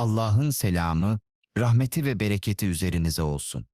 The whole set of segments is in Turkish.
Allah'ın selamı, rahmeti ve bereketi üzerinize olsun.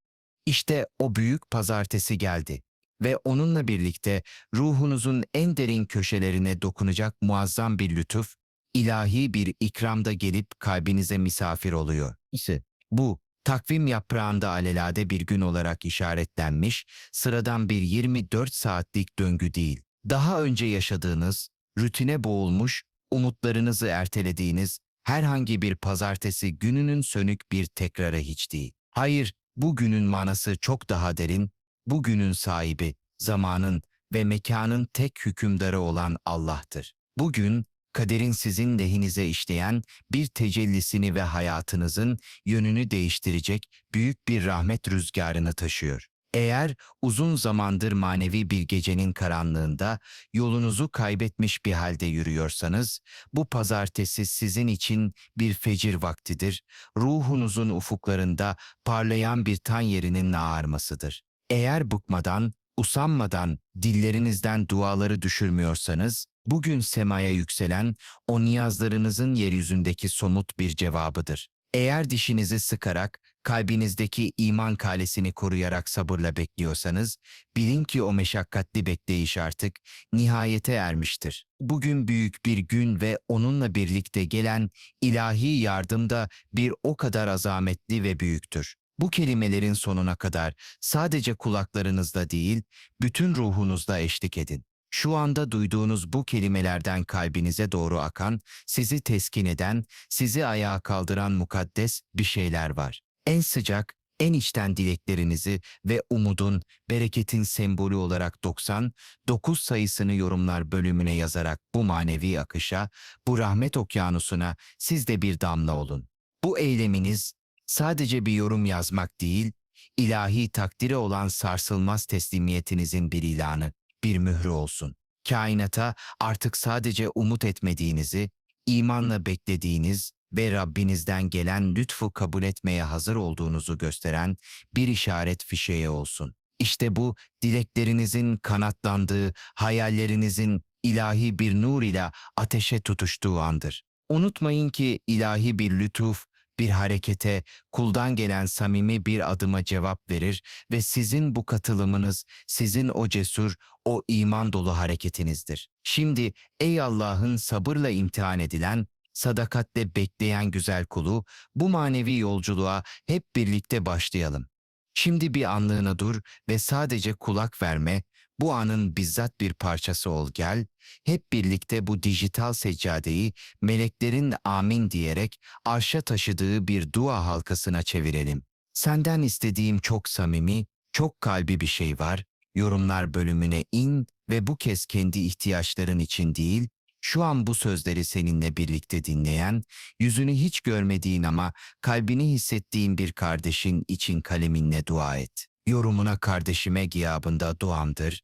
İşte o büyük pazartesi geldi ve onunla birlikte ruhunuzun en derin köşelerine dokunacak muazzam bir lütuf, ilahi bir ikramda gelip kalbinize misafir oluyor. İşte bu takvim yaprağında alelade bir gün olarak işaretlenmiş, sıradan bir 24 saatlik döngü değil. Daha önce yaşadığınız, rutine boğulmuş, umutlarınızı ertelediğiniz herhangi bir pazartesi gününün sönük bir tekrarı hiç değil. Hayır, bu günün manası çok daha derin, bu günün sahibi, zamanın ve mekanın tek hükümdarı olan Allah'tır. Bugün, kaderin sizin lehinize işleyen bir tecellisini ve hayatınızın yönünü değiştirecek büyük bir rahmet rüzgarını taşıyor. Eğer uzun zamandır manevi bir gecenin karanlığında yolunuzu kaybetmiş bir halde yürüyorsanız, bu pazartesi sizin için bir fecir vaktidir, ruhunuzun ufuklarında parlayan bir tan yerinin ağarmasıdır. Eğer bıkmadan, usanmadan dillerinizden duaları düşürmüyorsanız, bugün semaya yükselen o niyazlarınızın yeryüzündeki somut bir cevabıdır. Eğer dişinizi sıkarak, kalbinizdeki iman kalesini koruyarak sabırla bekliyorsanız, bilin ki o meşakkatli bekleyiş artık nihayete ermiştir. Bugün büyük bir gün ve onunla birlikte gelen ilahi yardım da bir o kadar azametli ve büyüktür. Bu kelimelerin sonuna kadar sadece kulaklarınızda değil, bütün ruhunuzda eşlik edin. Şu anda duyduğunuz bu kelimelerden kalbinize doğru akan, sizi teskin eden, sizi ayağa kaldıran mukaddes bir şeyler var. En sıcak, en içten dileklerinizi ve umudun, bereketin sembolü olarak 90, 9 sayısını yorumlar bölümüne yazarak bu manevi akışa, bu rahmet okyanusuna siz de bir damla olun. Bu eyleminiz sadece bir yorum yazmak değil, ilahi takdiri olan sarsılmaz teslimiyetinizin bir ilanı, bir mührü olsun. Kainata artık sadece umut etmediğinizi, imanla beklediğiniz ve Rabbinizden gelen lütfu kabul etmeye hazır olduğunuzu gösteren bir işaret fişeği olsun. İşte bu dileklerinizin kanatlandığı, hayallerinizin ilahi bir nur ile ateşe tutuştuğu andır. Unutmayın ki ilahi bir lütuf, bir harekete, kuldan gelen samimi bir adıma cevap verir ve sizin bu katılımınız, sizin o cesur, o iman dolu hareketinizdir. Şimdi ey Allah'ın sabırla imtihan edilen, sadakatle bekleyen güzel kulu, bu manevi yolculuğa hep birlikte başlayalım. Şimdi bir anlığına dur ve sadece kulak verme, bu anın bizzat bir parçası ol gel, hep birlikte bu dijital seccadeyi meleklerin amin diyerek arşa taşıdığı bir dua halkasına çevirelim. Senden istediğim çok samimi, çok kalbi bir şey var. Yorumlar bölümüne in ve bu kez kendi ihtiyaçların için değil, şu an bu sözleri seninle birlikte dinleyen, yüzünü hiç görmediğin ama kalbini hissettiğin bir kardeşin için kaleminle dua et. Yorumuna kardeşime gıyabında duamdır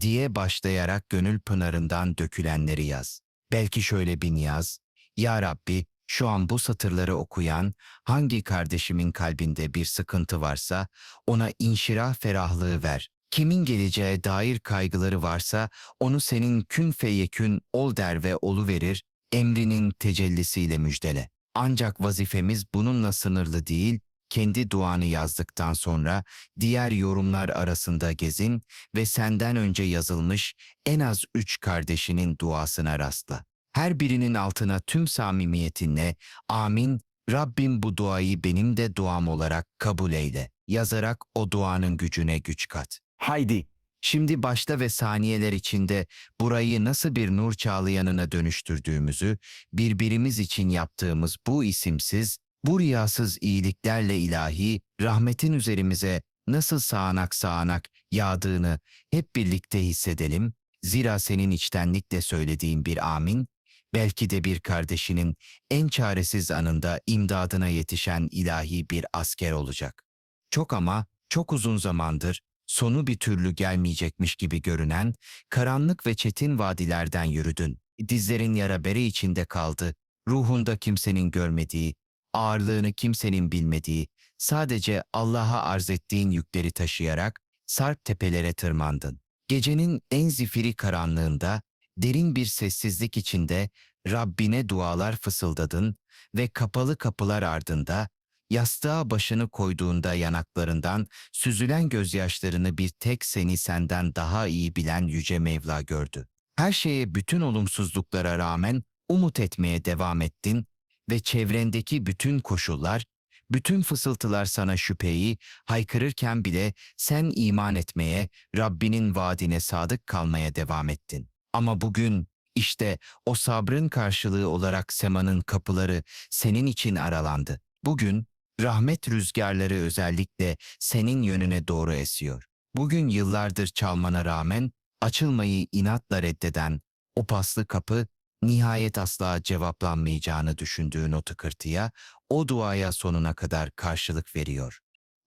diye başlayarak gönül pınarından dökülenleri yaz. Belki şöyle bir niyaz, Ya Rabbi şu an bu satırları okuyan hangi kardeşimin kalbinde bir sıkıntı varsa ona inşirah ferahlığı ver. Kimin geleceğe dair kaygıları varsa onu senin kün feyekün ol der ve olu verir, emrinin tecellisiyle müjdele. Ancak vazifemiz bununla sınırlı değil, kendi duanı yazdıktan sonra diğer yorumlar arasında gezin ve senden önce yazılmış en az üç kardeşinin duasına rastla. Her birinin altına tüm samimiyetinle amin Rabbim bu duayı benim de duam olarak kabul eyle yazarak o duanın gücüne güç kat. Haydi şimdi başta ve saniyeler içinde burayı nasıl bir nur çağlayanına dönüştürdüğümüzü, birbirimiz için yaptığımız bu isimsiz, bu riyasız iyiliklerle ilahi rahmetin üzerimize nasıl sağanak sağanak yağdığını hep birlikte hissedelim. Zira senin içtenlikle söylediğin bir amin, belki de bir kardeşinin en çaresiz anında imdadına yetişen ilahi bir asker olacak. Çok ama çok uzun zamandır sonu bir türlü gelmeyecekmiş gibi görünen karanlık ve çetin vadilerden yürüdün. Dizlerin yara bere içinde kaldı, ruhunda kimsenin görmediği, ağırlığını kimsenin bilmediği, sadece Allah'a arz ettiğin yükleri taşıyarak sarp tepelere tırmandın. Gecenin en zifiri karanlığında, derin bir sessizlik içinde Rabbine dualar fısıldadın ve kapalı kapılar ardında yastığa başını koyduğunda yanaklarından süzülen gözyaşlarını bir tek seni senden daha iyi bilen yüce Mevla gördü. Her şeye bütün olumsuzluklara rağmen umut etmeye devam ettin ve çevrendeki bütün koşullar, bütün fısıltılar sana şüpheyi haykırırken bile sen iman etmeye, Rabbinin vaadine sadık kalmaya devam ettin. Ama bugün işte o sabrın karşılığı olarak semanın kapıları senin için aralandı. Bugün rahmet rüzgarları özellikle senin yönüne doğru esiyor. Bugün yıllardır çalmana rağmen açılmayı inatla reddeden o paslı kapı nihayet asla cevaplanmayacağını düşündüğün o tıkırtıya, o duaya sonuna kadar karşılık veriyor.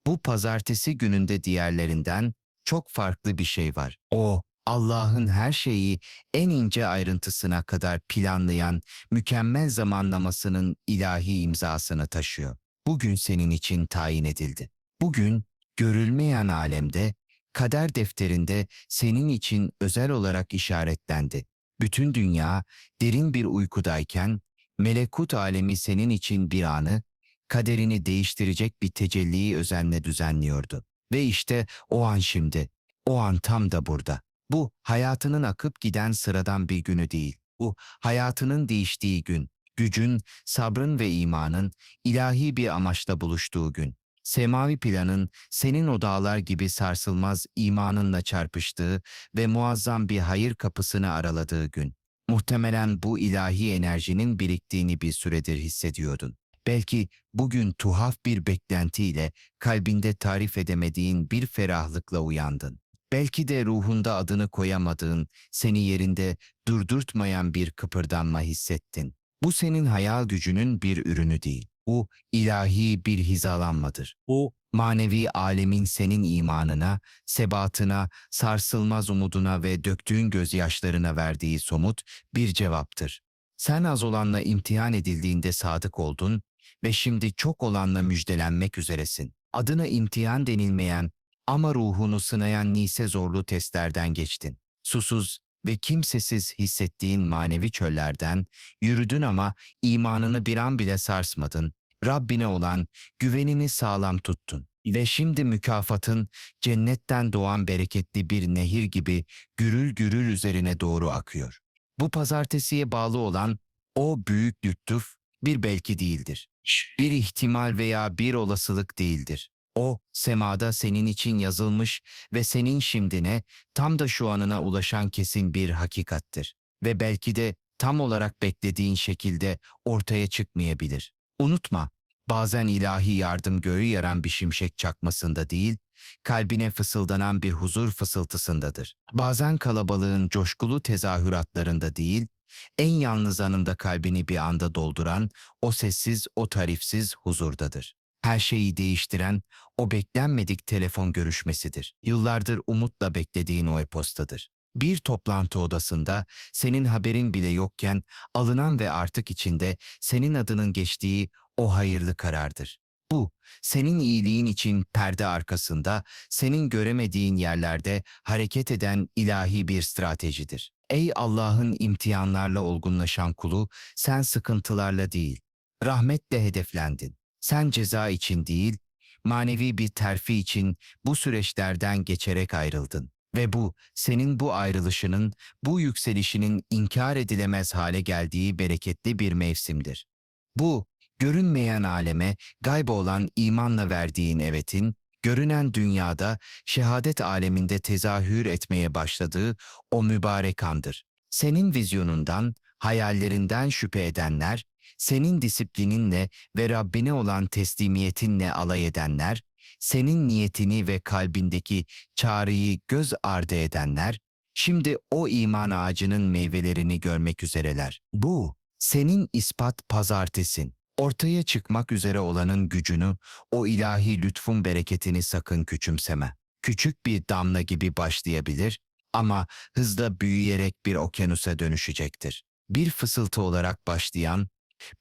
Bu pazartesi gününde diğerlerinden çok farklı bir şey var. O, Allah'ın her şeyi en ince ayrıntısına kadar planlayan mükemmel zamanlamasının ilahi imzasını taşıyor. Bugün senin için tayin edildi. Bugün görülmeyen alemde, kader defterinde senin için özel olarak işaretlendi. Bütün dünya derin bir uykudayken, melekut alemi senin için bir anı, kaderini değiştirecek bir tecelliyi özenle düzenliyordu. Ve işte o an şimdi, o an tam da burada. Bu hayatının akıp giden sıradan bir günü değil. Bu hayatının değiştiği gün, gücün, sabrın ve imanın ilahi bir amaçla buluştuğu gün. Semavi planın senin o dağlar gibi sarsılmaz imanınla çarpıştığı ve muazzam bir hayır kapısını araladığı gün. Muhtemelen bu ilahi enerjinin biriktiğini bir süredir hissediyordun. Belki bugün tuhaf bir beklentiyle kalbinde tarif edemediğin bir ferahlıkla uyandın. Belki de ruhunda adını koyamadığın, seni yerinde durdurtmayan bir kıpırdanma hissettin. Bu senin hayal gücünün bir ürünü değil. Bu ilahi bir hizalanmadır. O manevi alemin senin imanına, sebatına, sarsılmaz umuduna ve döktüğün gözyaşlarına verdiği somut bir cevaptır. Sen az olanla imtihan edildiğinde sadık oldun ve şimdi çok olanla müjdelenmek üzeresin. Adına imtihan denilmeyen ama ruhunu sınayan nise zorlu testlerden geçtin. Susuz ve kimsesiz hissettiğin manevi çöllerden yürüdün ama imanını bir an bile sarsmadın. Rabbine olan güvenini sağlam tuttun. Ve şimdi mükafatın cennetten doğan bereketli bir nehir gibi gürül gürül üzerine doğru akıyor. Bu pazartesiye bağlı olan o büyük lütuf bir belki değildir. Bir ihtimal veya bir olasılık değildir. O, semada senin için yazılmış ve senin şimdine, tam da şu anına ulaşan kesin bir hakikattir. Ve belki de tam olarak beklediğin şekilde ortaya çıkmayabilir. Unutma, bazen ilahi yardım göğü yaran bir şimşek çakmasında değil, kalbine fısıldanan bir huzur fısıltısındadır. Bazen kalabalığın coşkulu tezahüratlarında değil, en yalnız anında kalbini bir anda dolduran o sessiz, o tarifsiz huzurdadır. Her şeyi değiştiren o beklenmedik telefon görüşmesidir. Yıllardır umutla beklediğin o e-postadır. Bir toplantı odasında senin haberin bile yokken alınan ve artık içinde senin adının geçtiği o hayırlı karardır. Bu, senin iyiliğin için perde arkasında, senin göremediğin yerlerde hareket eden ilahi bir stratejidir. Ey Allah'ın imtihanlarla olgunlaşan kulu, sen sıkıntılarla değil, rahmetle hedeflendin. Sen ceza için değil, manevi bir terfi için bu süreçlerden geçerek ayrıldın. Ve bu, senin bu ayrılışının, bu yükselişinin inkar edilemez hale geldiği bereketli bir mevsimdir. Bu, görünmeyen aleme, gayb olan imanla verdiğin evetin, görünen dünyada, şehadet aleminde tezahür etmeye başladığı o mübarek andır. Senin vizyonundan, hayallerinden şüphe edenler, senin disiplininle ve Rabbine olan teslimiyetinle alay edenler, senin niyetini ve kalbindeki çağrıyı göz ardı edenler, şimdi o iman ağacının meyvelerini görmek üzereler. Bu, senin ispat pazartesin. Ortaya çıkmak üzere olanın gücünü, o ilahi lütfun bereketini sakın küçümseme. Küçük bir damla gibi başlayabilir ama hızla büyüyerek bir okyanusa dönüşecektir. Bir fısıltı olarak başlayan,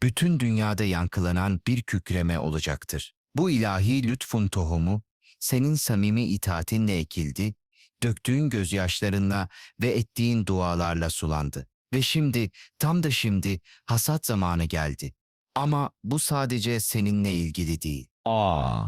bütün dünyada yankılanan bir kükreme olacaktır. Bu ilahi lütfun tohumu, senin samimi itaatinle ekildi, döktüğün gözyaşlarınla ve ettiğin dualarla sulandı. Ve şimdi, tam da şimdi hasat zamanı geldi. Ama bu sadece seninle ilgili değil. Aa,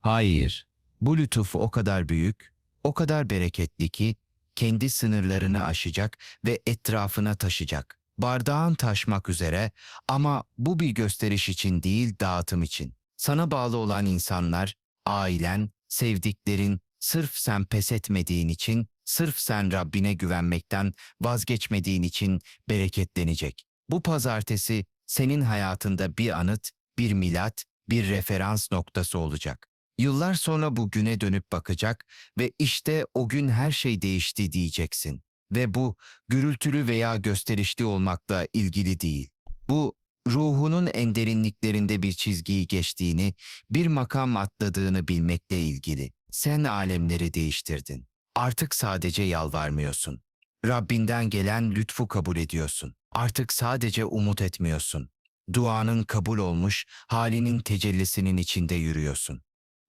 Hayır. Bu lütuf o kadar büyük, o kadar bereketli ki kendi sınırlarını aşacak ve etrafına taşacak. Bardağın taşmak üzere ama bu bir gösteriş için değil dağıtım için. Sana bağlı olan insanlar, ailen, sevdiklerin sırf sen pes etmediğin için, sırf sen Rabbine güvenmekten vazgeçmediğin için bereketlenecek. Bu pazartesi senin hayatında bir anıt, bir milat, bir referans noktası olacak. Yıllar sonra bu güne dönüp bakacak ve işte o gün her şey değişti diyeceksin. Ve bu gürültülü veya gösterişli olmakla ilgili değil. Bu ruhunun en derinliklerinde bir çizgiyi geçtiğini, bir makam atladığını bilmekle ilgili. Sen alemleri değiştirdin. Artık sadece yalvarmıyorsun. Rabbinden gelen lütfu kabul ediyorsun. Artık sadece umut etmiyorsun. Duanın kabul olmuş, halinin tecellisinin içinde yürüyorsun.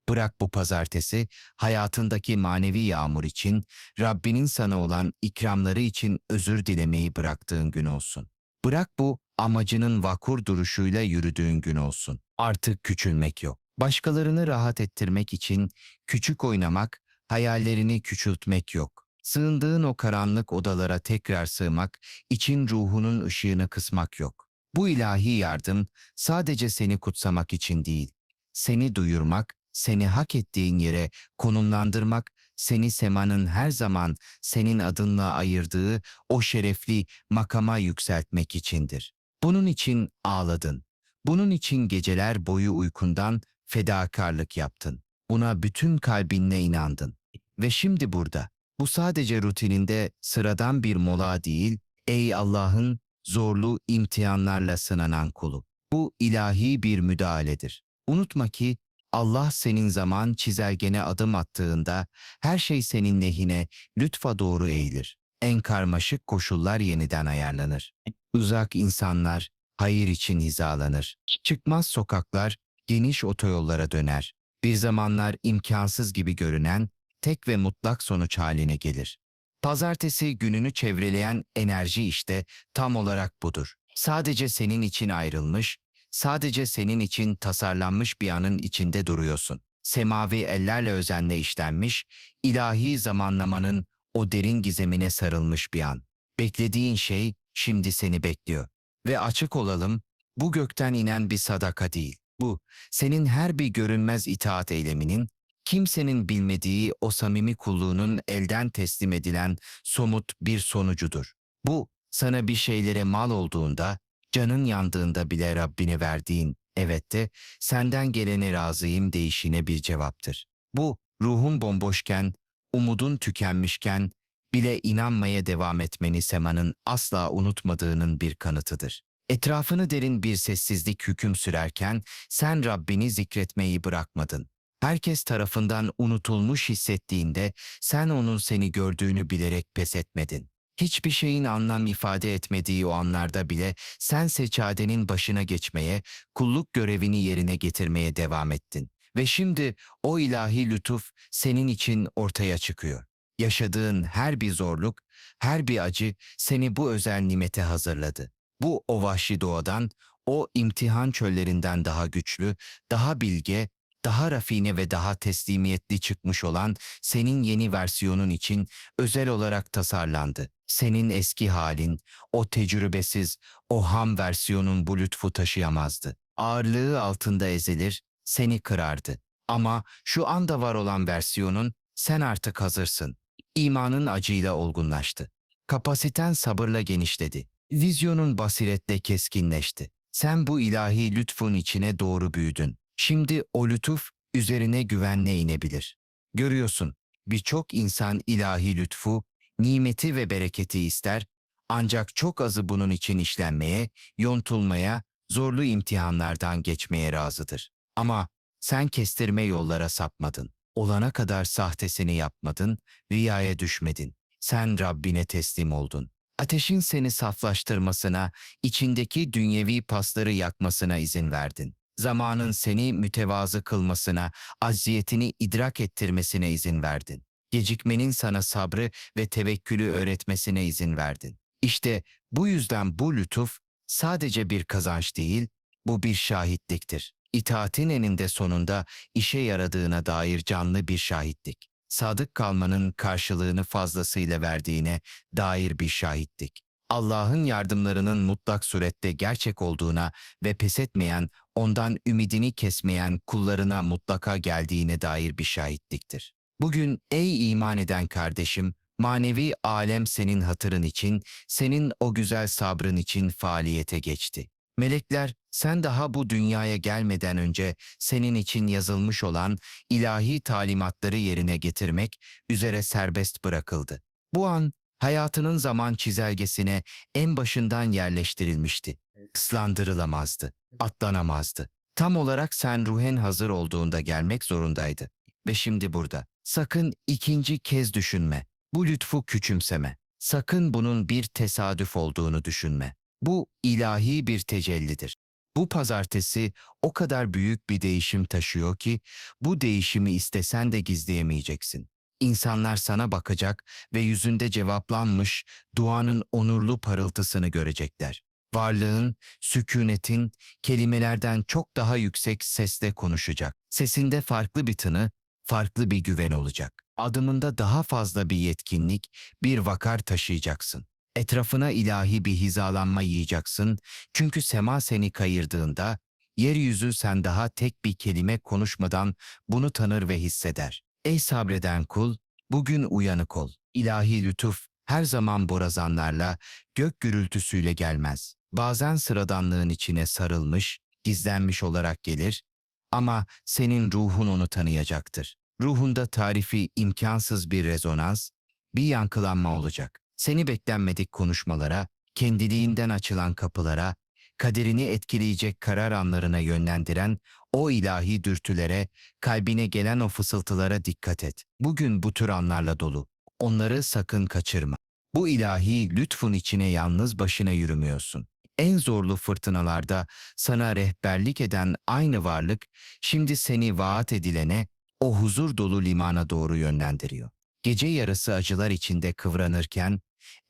Bırak bu pazartesi hayatındaki manevi yağmur için, Rabbinin sana olan ikramları için özür dilemeyi bıraktığın gün olsun. Bırak bu amacının vakur duruşuyla yürüdüğün gün olsun. Artık küçülmek yok. Başkalarını rahat ettirmek için küçük oynamak, hayallerini küçültmek yok. Sığındığın o karanlık odalara tekrar sığmak, için ruhunun ışığını kısmak yok. Bu ilahi yardım sadece seni kutsamak için değil, seni duyurmak, seni hak ettiğin yere konumlandırmak, seni semanın her zaman senin adınla ayırdığı o şerefli makama yükseltmek içindir. Bunun için ağladın. Bunun için geceler boyu uykundan fedakarlık yaptın. Buna bütün kalbinle inandın. Ve şimdi burada. Bu sadece rutininde sıradan bir mola değil, ey Allah'ın zorlu imtihanlarla sınanan kulu. Bu ilahi bir müdahaledir. Unutma ki Allah senin zaman çizelgene adım attığında her şey senin lehine lütfa doğru eğilir. En karmaşık koşullar yeniden ayarlanır. Uzak insanlar hayır için hizalanır. Çıkmaz sokaklar geniş otoyollara döner. Bir zamanlar imkansız gibi görünen tek ve mutlak sonuç haline gelir. Pazartesi gününü çevreleyen enerji işte tam olarak budur. Sadece senin için ayrılmış, sadece senin için tasarlanmış bir anın içinde duruyorsun. Semavi ellerle özenle işlenmiş, ilahi zamanlamanın o derin gizemine sarılmış bir an. Beklediğin şey şimdi seni bekliyor. Ve açık olalım, bu gökten inen bir sadaka değil. Bu, senin her bir görünmez itaat eyleminin, kimsenin bilmediği o samimi kulluğunun elden teslim edilen somut bir sonucudur. Bu, sana bir şeylere mal olduğunda, canın yandığında bile Rabbine verdiğin evette senden gelene razıyım deyişine bir cevaptır. Bu, ruhun bomboşken, umudun tükenmişken bile inanmaya devam etmeni semanın asla unutmadığının bir kanıtıdır. Etrafını derin bir sessizlik hüküm sürerken sen Rabbini zikretmeyi bırakmadın. Herkes tarafından unutulmuş hissettiğinde sen onun seni gördüğünü bilerek pes etmedin. Hiçbir şeyin anlam ifade etmediği o anlarda bile sen seçadenin başına geçmeye, kulluk görevini yerine getirmeye devam ettin. Ve şimdi o ilahi lütuf senin için ortaya çıkıyor. Yaşadığın her bir zorluk, her bir acı seni bu özel nimete hazırladı. Bu o vahşi doğadan, o imtihan çöllerinden daha güçlü, daha bilge, daha rafine ve daha teslimiyetli çıkmış olan senin yeni versiyonun için özel olarak tasarlandı. Senin eski halin, o tecrübesiz, o ham versiyonun bu lütfu taşıyamazdı. Ağırlığı altında ezilir, seni kırardı. Ama şu anda var olan versiyonun sen artık hazırsın. İmanın acıyla olgunlaştı. Kapasiten sabırla genişledi. Vizyonun basiretle keskinleşti. Sen bu ilahi lütfun içine doğru büyüdün. Şimdi o lütuf üzerine güvenle inebilir. Görüyorsun, birçok insan ilahi lütfu, nimeti ve bereketi ister, ancak çok azı bunun için işlenmeye, yontulmaya, zorlu imtihanlardan geçmeye razıdır. Ama sen kestirme yollara sapmadın. Olana kadar sahtesini yapmadın, riyaya düşmedin. Sen Rabbine teslim oldun. Ateşin seni saflaştırmasına, içindeki dünyevi pasları yakmasına izin verdin. Zamanın seni mütevazı kılmasına, acziyetini idrak ettirmesine izin verdin. Gecikmenin sana sabrı ve tevekkülü öğretmesine izin verdin. İşte bu yüzden bu lütuf sadece bir kazanç değil, bu bir şahitliktir. İtaatin eninde sonunda işe yaradığına dair canlı bir şahitlik. Sadık kalmanın karşılığını fazlasıyla verdiğine dair bir şahitlik. Allah'ın yardımlarının mutlak surette gerçek olduğuna ve pes etmeyen, ondan ümidini kesmeyen kullarına mutlaka geldiğine dair bir şahitliktir. Bugün ey iman eden kardeşim, manevi alem senin hatırın için, senin o güzel sabrın için faaliyete geçti. Melekler sen daha bu dünyaya gelmeden önce senin için yazılmış olan ilahi talimatları yerine getirmek üzere serbest bırakıldı. Bu an hayatının zaman çizelgesine en başından yerleştirilmişti. Islandırılamazdı, atlanamazdı. Tam olarak sen ruhen hazır olduğunda gelmek zorundaydı. Ve şimdi burada. Sakın ikinci kez düşünme. Bu lütfu küçümseme. Sakın bunun bir tesadüf olduğunu düşünme. Bu ilahi bir tecellidir. Bu pazartesi o kadar büyük bir değişim taşıyor ki bu değişimi istesen de gizleyemeyeceksin. İnsanlar sana bakacak ve yüzünde cevaplanmış duanın onurlu parıltısını görecekler. Varlığın, sükunetin kelimelerden çok daha yüksek sesle konuşacak. Sesinde farklı bir tını, farklı bir güven olacak. Adımında daha fazla bir yetkinlik, bir vakar taşıyacaksın. Etrafına ilahi bir hizalanma yiyeceksin. Çünkü sema seni kayırdığında, yeryüzü sen daha tek bir kelime konuşmadan bunu tanır ve hisseder. Ey sabreden kul, bugün uyanık ol. İlahi lütuf her zaman borazanlarla, gök gürültüsüyle gelmez. Bazen sıradanlığın içine sarılmış, gizlenmiş olarak gelir ama senin ruhun onu tanıyacaktır. Ruhunda tarifi imkansız bir rezonans, bir yankılanma olacak. Seni beklenmedik konuşmalara, kendiliğinden açılan kapılara, kaderini etkileyecek karar anlarına yönlendiren o ilahi dürtülere, kalbine gelen o fısıltılara dikkat et. Bugün bu tür anlarla dolu. Onları sakın kaçırma. Bu ilahi lütfun içine yalnız başına yürümüyorsun. En zorlu fırtınalarda sana rehberlik eden aynı varlık şimdi seni vaat edilene, o huzur dolu limana doğru yönlendiriyor. Gece yarısı acılar içinde kıvranırken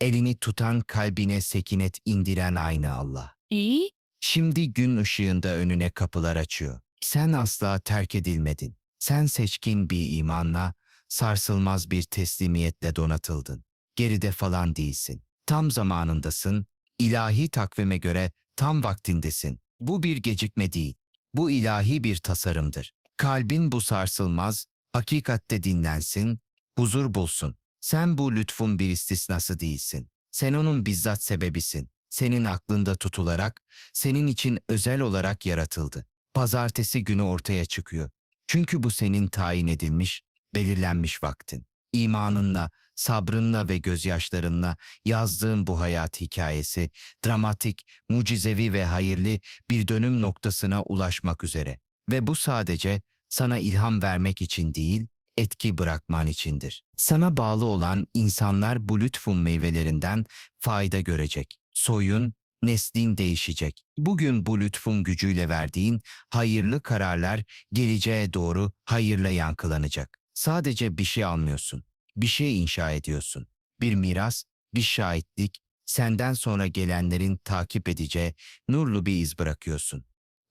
elini tutan kalbine sekinet indiren aynı Allah. İyi. Şimdi gün ışığında önüne kapılar açıyor. Sen asla terk edilmedin. Sen seçkin bir imanla, sarsılmaz bir teslimiyetle donatıldın. Geride falan değilsin. Tam zamanındasın, ilahi takvime göre tam vaktindesin. Bu bir gecikme değil, bu ilahi bir tasarımdır. Kalbin bu sarsılmaz, hakikatte dinlensin, huzur bulsun. Sen bu lütfun bir istisnası değilsin. Sen onun bizzat sebebisin. Senin aklında tutularak, senin için özel olarak yaratıldı. Pazartesi günü ortaya çıkıyor. Çünkü bu senin tayin edilmiş, belirlenmiş vaktin. İmanınla, sabrınla ve gözyaşlarınla yazdığın bu hayat hikayesi, dramatik, mucizevi ve hayırlı bir dönüm noktasına ulaşmak üzere. Ve bu sadece sana ilham vermek için değil, etki bırakman içindir. Sana bağlı olan insanlar bu lütfun meyvelerinden fayda görecek. Soyun, neslin değişecek. Bugün bu lütfun gücüyle verdiğin hayırlı kararlar geleceğe doğru hayırla yankılanacak. Sadece bir şey almıyorsun. Bir şey inşa ediyorsun. Bir miras, bir şahitlik, senden sonra gelenlerin takip edeceği nurlu bir iz bırakıyorsun.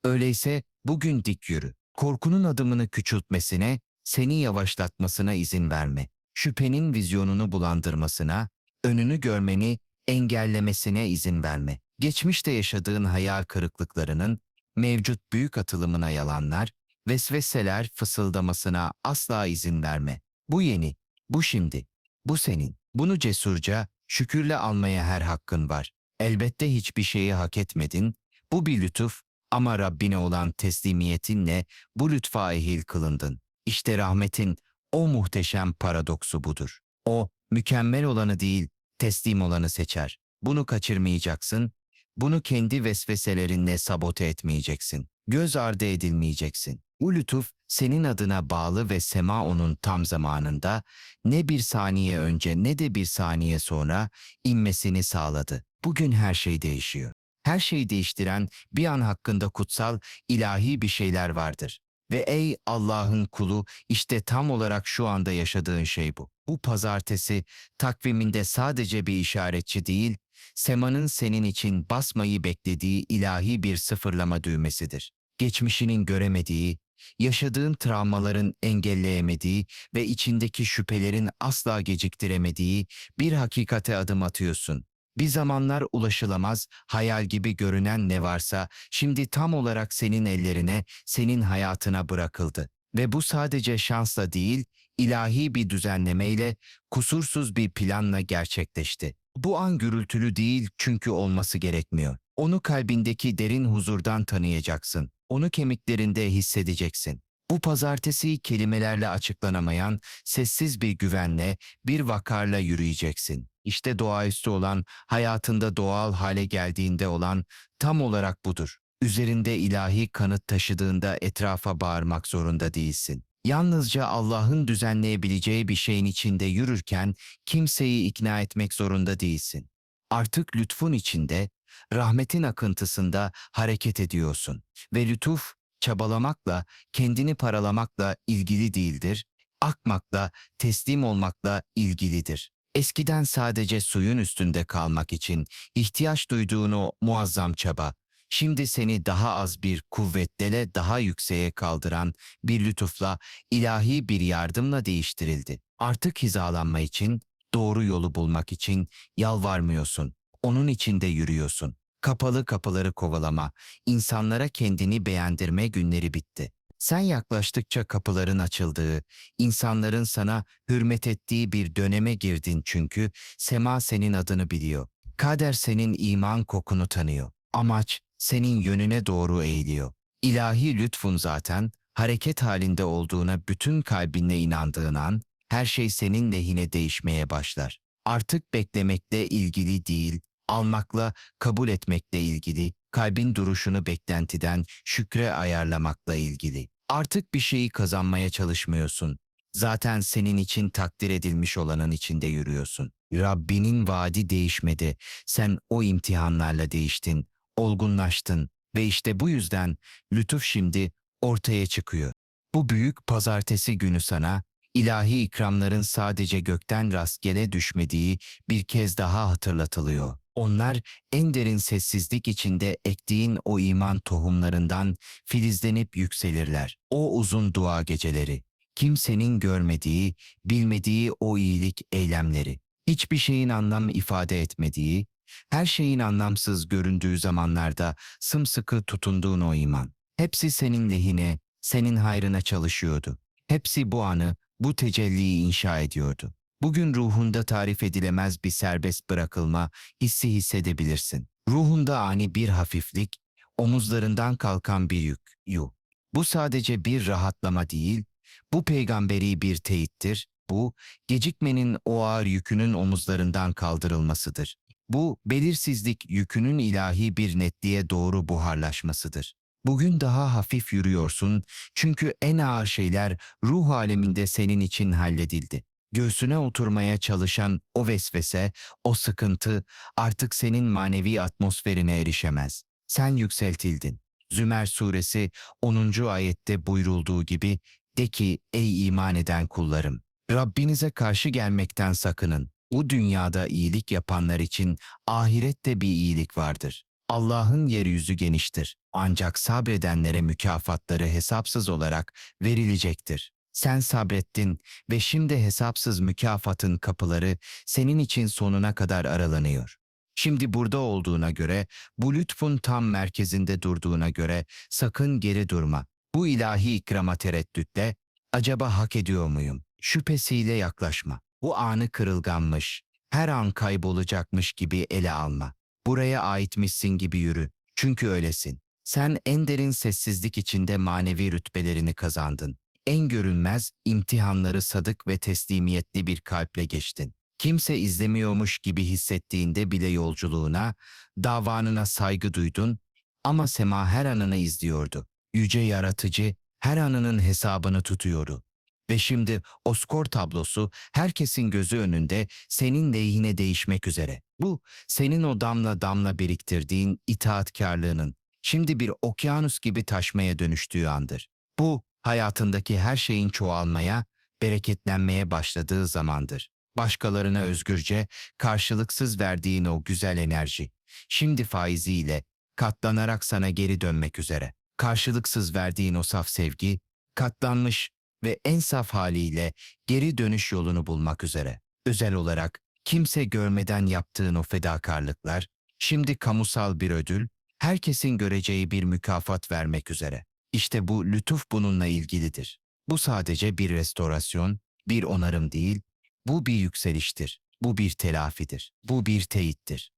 Öyleyse bugün dik yürü. Korkunun adımını küçültmesine, seni yavaşlatmasına izin verme. Şüphenin vizyonunu bulandırmasına, önünü görmeni engellemesine izin verme. Geçmişte yaşadığın hayal kırıklıklarının mevcut büyük atılımına yalanlar, vesveseler fısıldamasına asla izin verme. Bu yeni, bu şimdi, bu senin. Bunu cesurca, şükürle almaya her hakkın var. Elbette hiçbir şeyi hak etmedin. Bu bir lütuf ama Rabbine olan teslimiyetinle bu lütfa ehil kılındın. İşte rahmetin o muhteşem paradoksu budur. O, mükemmel olanı değil, teslim olanı seçer. Bunu kaçırmayacaksın, bunu kendi vesveselerinle sabote etmeyeceksin. Göz ardı edilmeyeceksin. Bu lütuf senin adına bağlı ve sema onun tam zamanında ne bir saniye önce ne de bir saniye sonra inmesini sağladı. Bugün her şey değişiyor. Her şeyi değiştiren bir an hakkında kutsal, ilahi bir şeyler vardır. Ve ey Allah'ın kulu işte tam olarak şu anda yaşadığın şey bu. Bu pazartesi takviminde sadece bir işaretçi değil, semanın senin için basmayı beklediği ilahi bir sıfırlama düğmesidir. Geçmişinin göremediği, yaşadığın travmaların engelleyemediği ve içindeki şüphelerin asla geciktiremediği bir hakikate adım atıyorsun. Bir zamanlar ulaşılamaz, hayal gibi görünen ne varsa şimdi tam olarak senin ellerine, senin hayatına bırakıldı. Ve bu sadece şansla değil, ilahi bir düzenlemeyle, kusursuz bir planla gerçekleşti. Bu an gürültülü değil çünkü olması gerekmiyor. Onu kalbindeki derin huzurdan tanıyacaksın. Onu kemiklerinde hissedeceksin. Bu pazartesi kelimelerle açıklanamayan, sessiz bir güvenle, bir vakarla yürüyeceksin. İşte doğaüstü olan, hayatında doğal hale geldiğinde olan tam olarak budur. Üzerinde ilahi kanıt taşıdığında etrafa bağırmak zorunda değilsin. Yalnızca Allah'ın düzenleyebileceği bir şeyin içinde yürürken kimseyi ikna etmek zorunda değilsin. Artık lütfun içinde, rahmetin akıntısında hareket ediyorsun ve lütuf çabalamakla, kendini paralamakla ilgili değildir, akmakla, teslim olmakla ilgilidir. Eskiden sadece suyun üstünde kalmak için ihtiyaç duyduğun o muazzam çaba, şimdi seni daha az bir kuvvetlele daha yükseğe kaldıran bir lütufla, ilahi bir yardımla değiştirildi. Artık hizalanma için, doğru yolu bulmak için yalvarmıyorsun, onun içinde yürüyorsun. Kapalı kapıları kovalama, insanlara kendini beğendirme günleri bitti. Sen yaklaştıkça kapıların açıldığı, insanların sana hürmet ettiği bir döneme girdin çünkü sema senin adını biliyor. Kader senin iman kokunu tanıyor. Amaç senin yönüne doğru eğiliyor. İlahi lütfun zaten hareket halinde olduğuna bütün kalbinle inandığın an her şey senin lehine değişmeye başlar. Artık beklemekle ilgili değil, almakla, kabul etmekle ilgili, kalbin duruşunu beklentiden şükre ayarlamakla ilgili. Artık bir şeyi kazanmaya çalışmıyorsun. Zaten senin için takdir edilmiş olanın içinde yürüyorsun. Rabbinin vaadi değişmedi. Sen o imtihanlarla değiştin, olgunlaştın ve işte bu yüzden lütuf şimdi ortaya çıkıyor. Bu büyük pazartesi günü sana ilahi ikramların sadece gökten rastgele düşmediği bir kez daha hatırlatılıyor. Onlar en derin sessizlik içinde ektiğin o iman tohumlarından filizlenip yükselirler. O uzun dua geceleri, kimsenin görmediği, bilmediği o iyilik eylemleri, hiçbir şeyin anlam ifade etmediği, her şeyin anlamsız göründüğü zamanlarda sımsıkı tutunduğun o iman. Hepsi senin lehine, senin hayrına çalışıyordu. Hepsi bu anı, bu tecelliyi inşa ediyordu. Bugün ruhunda tarif edilemez bir serbest bırakılma hissi hissedebilirsin. Ruhunda ani bir hafiflik, omuzlarından kalkan bir yük. Yu. Bu sadece bir rahatlama değil, bu peygamberi bir teyittir. Bu, gecikmenin o ağır yükünün omuzlarından kaldırılmasıdır. Bu, belirsizlik yükünün ilahi bir netliğe doğru buharlaşmasıdır. Bugün daha hafif yürüyorsun çünkü en ağır şeyler ruh aleminde senin için halledildi. Göğsüne oturmaya çalışan o vesvese, o sıkıntı artık senin manevi atmosferine erişemez. Sen yükseltildin. Zümer suresi 10. ayette buyrulduğu gibi de ki ey iman eden kullarım, Rabbinize karşı gelmekten sakının. Bu dünyada iyilik yapanlar için ahirette bir iyilik vardır. Allah'ın yeryüzü geniştir. Ancak sabredenlere mükafatları hesapsız olarak verilecektir. Sen sabrettin ve şimdi hesapsız mükafatın kapıları senin için sonuna kadar aralanıyor. Şimdi burada olduğuna göre, bu lütfun tam merkezinde durduğuna göre sakın geri durma. Bu ilahi ikrama tereddütle, acaba hak ediyor muyum? Şüphesiyle yaklaşma. Bu anı kırılganmış, her an kaybolacakmış gibi ele alma. Buraya aitmişsin gibi yürü. Çünkü öylesin. Sen en derin sessizlik içinde manevi rütbelerini kazandın. En görünmez imtihanları sadık ve teslimiyetli bir kalple geçtin. Kimse izlemiyormuş gibi hissettiğinde bile yolculuğuna, davanına saygı duydun ama sema her anını izliyordu. Yüce yaratıcı her anının hesabını tutuyordu. Ve şimdi o skor tablosu herkesin gözü önünde senin lehine değişmek üzere. Bu senin o damla damla biriktirdiğin itaatkarlığının şimdi bir okyanus gibi taşmaya dönüştüğü andır. Bu hayatındaki her şeyin çoğalmaya, bereketlenmeye başladığı zamandır. Başkalarına özgürce, karşılıksız verdiğin o güzel enerji, şimdi faiziyle, katlanarak sana geri dönmek üzere. Karşılıksız verdiğin o saf sevgi, katlanmış ve en saf haliyle geri dönüş yolunu bulmak üzere. Özel olarak kimse görmeden yaptığın o fedakarlıklar, şimdi kamusal bir ödül, herkesin göreceği bir mükafat vermek üzere. İşte bu lütuf bununla ilgilidir. Bu sadece bir restorasyon, bir onarım değil, bu bir yükseliştir, bu bir telafidir, bu bir teyittir.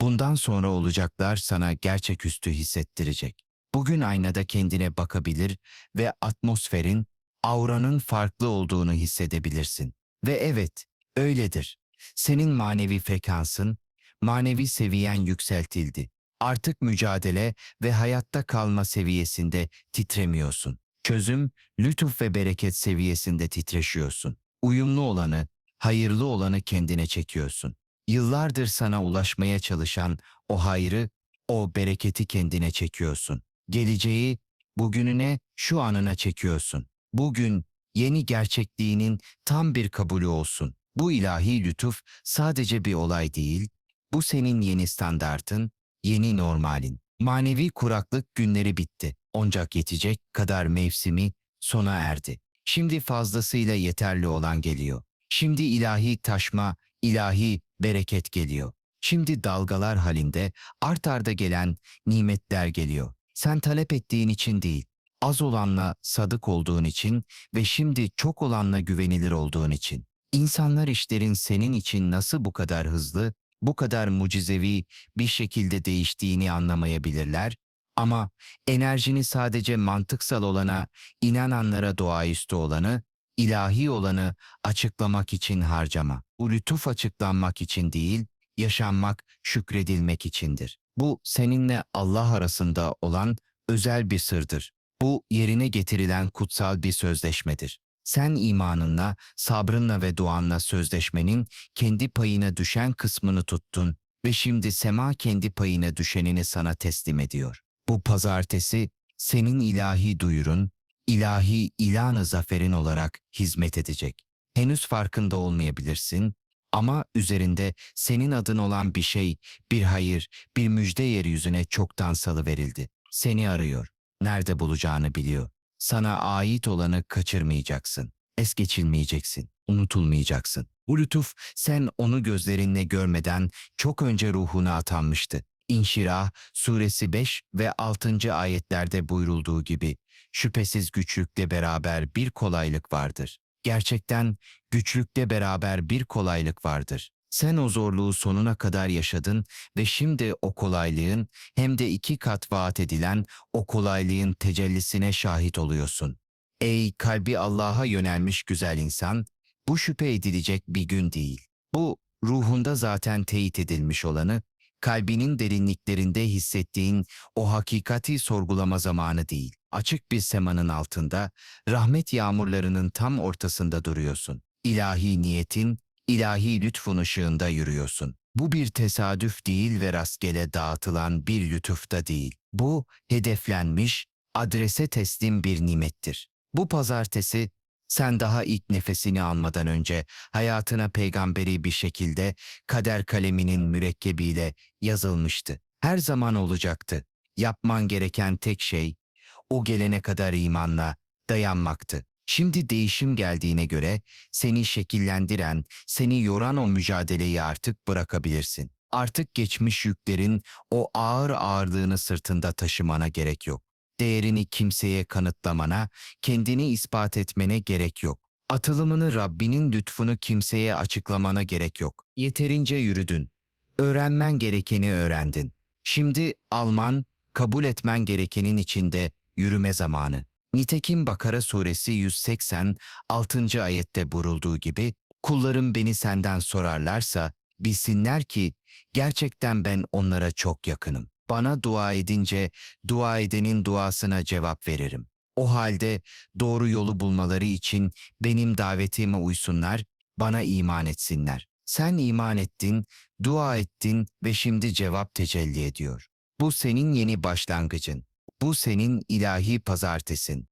Bundan sonra olacaklar sana gerçeküstü hissettirecek. Bugün aynada kendine bakabilir ve atmosferin, auranın farklı olduğunu hissedebilirsin. Ve evet, öyledir. Senin manevi frekansın, manevi seviyen yükseltildi. Artık mücadele ve hayatta kalma seviyesinde titremiyorsun. Çözüm, lütuf ve bereket seviyesinde titreşiyorsun. Uyumlu olanı, hayırlı olanı kendine çekiyorsun. Yıllardır sana ulaşmaya çalışan o hayrı, o bereketi kendine çekiyorsun. Geleceği, bugününe, şu anına çekiyorsun. Bugün yeni gerçekliğinin tam bir kabulü olsun. Bu ilahi lütuf sadece bir olay değil, bu senin yeni standartın, yeni normalin. Manevi kuraklık günleri bitti. Ancak yetecek kadar mevsimi sona erdi. Şimdi fazlasıyla yeterli olan geliyor. Şimdi ilahi taşma, ilahi bereket geliyor. Şimdi dalgalar halinde art arda gelen nimetler geliyor. Sen talep ettiğin için değil, az olanla sadık olduğun için ve şimdi çok olanla güvenilir olduğun için. İnsanlar işlerin senin için nasıl bu kadar hızlı, bu kadar mucizevi bir şekilde değiştiğini anlamayabilirler ama enerjini sadece mantıksal olana, inananlara doğaüstü olanı, ilahi olanı açıklamak için harcama. Bu lütuf açıklanmak için değil, yaşanmak, şükredilmek içindir. Bu seninle Allah arasında olan özel bir sırdır. Bu yerine getirilen kutsal bir sözleşmedir. Sen imanınla, sabrınla ve duanla sözleşmenin kendi payına düşen kısmını tuttun ve şimdi sema kendi payına düşenini sana teslim ediyor. Bu pazartesi senin ilahi duyurun, ilahi ilanı zaferin olarak hizmet edecek. Henüz farkında olmayabilirsin ama üzerinde senin adın olan bir şey, bir hayır, bir müjde yeryüzüne çoktan salıverildi. Seni arıyor. Nerede bulacağını biliyor. Sana ait olanı kaçırmayacaksın. Es geçilmeyeceksin. Unutulmayacaksın. Bu lütuf sen onu gözlerinle görmeden çok önce ruhuna atanmıştı. İnşirah suresi 5 ve 6. ayetlerde buyurulduğu gibi şüphesiz güçlükle beraber bir kolaylık vardır. Gerçekten güçlükle beraber bir kolaylık vardır. Sen o zorluğu sonuna kadar yaşadın ve şimdi o kolaylığın hem de iki kat vaat edilen o kolaylığın tecellisine şahit oluyorsun. Ey kalbi Allah'a yönelmiş güzel insan, bu şüphe edilecek bir gün değil. Bu ruhunda zaten teyit edilmiş olanı, kalbinin derinliklerinde hissettiğin o hakikati sorgulama zamanı değil. Açık bir semanın altında, rahmet yağmurlarının tam ortasında duruyorsun. İlahi niyetin, ilahi lütfun ışığında yürüyorsun. Bu bir tesadüf değil ve rastgele dağıtılan bir lütuf da değil. Bu hedeflenmiş, adrese teslim bir nimettir. Bu pazartesi sen daha ilk nefesini almadan önce hayatına peygamberi bir şekilde kader kaleminin mürekkebiyle yazılmıştı. Her zaman olacaktı. Yapman gereken tek şey o gelene kadar imanla dayanmaktı. Şimdi değişim geldiğine göre seni şekillendiren, seni yoran o mücadeleyi artık bırakabilirsin. Artık geçmiş yüklerin o ağır ağırlığını sırtında taşımana gerek yok. Değerini kimseye kanıtlamana, kendini ispat etmene gerek yok. Atılımını Rabbinin lütfunu kimseye açıklamana gerek yok. Yeterince yürüdün. Öğrenmen gerekeni öğrendin. Şimdi alman, kabul etmen gerekenin içinde yürüme zamanı. Nitekim Bakara suresi 186. ayette burulduğu gibi, kullarım beni senden sorarlarsa, bilsinler ki gerçekten ben onlara çok yakınım. Bana dua edince dua edenin duasına cevap veririm. O halde doğru yolu bulmaları için benim davetime uysunlar, bana iman etsinler. Sen iman ettin, dua ettin ve şimdi cevap tecelli ediyor. Bu senin yeni başlangıcın. Bu senin ilahi pazartesin.